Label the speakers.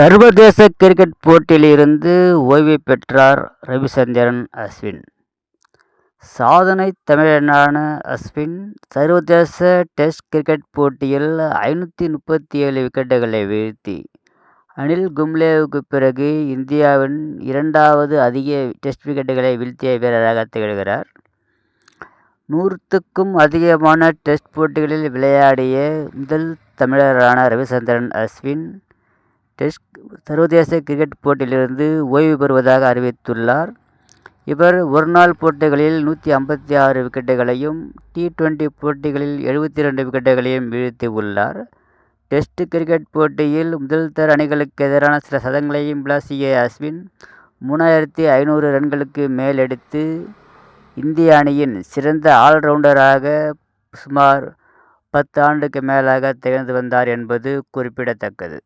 Speaker 1: சர்வதேச கிரிக்கெட் போட்டியிலிருந்து ஓய்வு பெற்றார் ரவிச்சந்திரன் அஸ்வின். சாதனை தமிழனான அஸ்வின் சர்வதேச டெஸ்ட் கிரிக்கெட் போட்டியில் ஐநூற்றி முப்பத்தி ஏழு விக்கெட்டுகளை வீழ்த்தி அனில் கும்லேவுக்கு பிறகு இந்தியாவின் இரண்டாவது அதிக டெஸ்ட் விக்கெட்டுகளை வீழ்த்திய வீரராக திகழ்கிறார். நூறுத்துக்கும் அதிகமான டெஸ்ட் போட்டிகளில் விளையாடிய முதல் தமிழரான ரவிச்சந்திரன் அஸ்வின் டெஸ்ட் சர்வதேச கிரிக்கெட் போட்டியிலிருந்து ஓய்வு பெறுவதாக அறிவித்துள்ளார். இவர் ஒருநாள் போட்டிகளில் நூற்றி ஐம்பத்தி ஆறு விக்கெட்டுகளையும் டி டுவெண்ட்டி போட்டிகளில் எழுபத்தி ரெண்டு விக்கெட்டுகளையும் வீழ்த்தி உள்ளார் டெஸ்ட் கிரிக்கெட் போட்டியில் முதல்தர அணிகளுக்கு எதிரான சில சதங்களையும் விளாசிய அஸ்வின் மூணாயிரத்தி ஐநூறு ரன்களுக்கு மேல் எடுத்து இந்திய அணியின் சிறந்த ஆல்ரவுண்டராக சுமார் பத்து ஆண்டுக்கு மேலாக திகழ்ந்து வந்தார் என்பது குறிப்பிடத்தக்கது.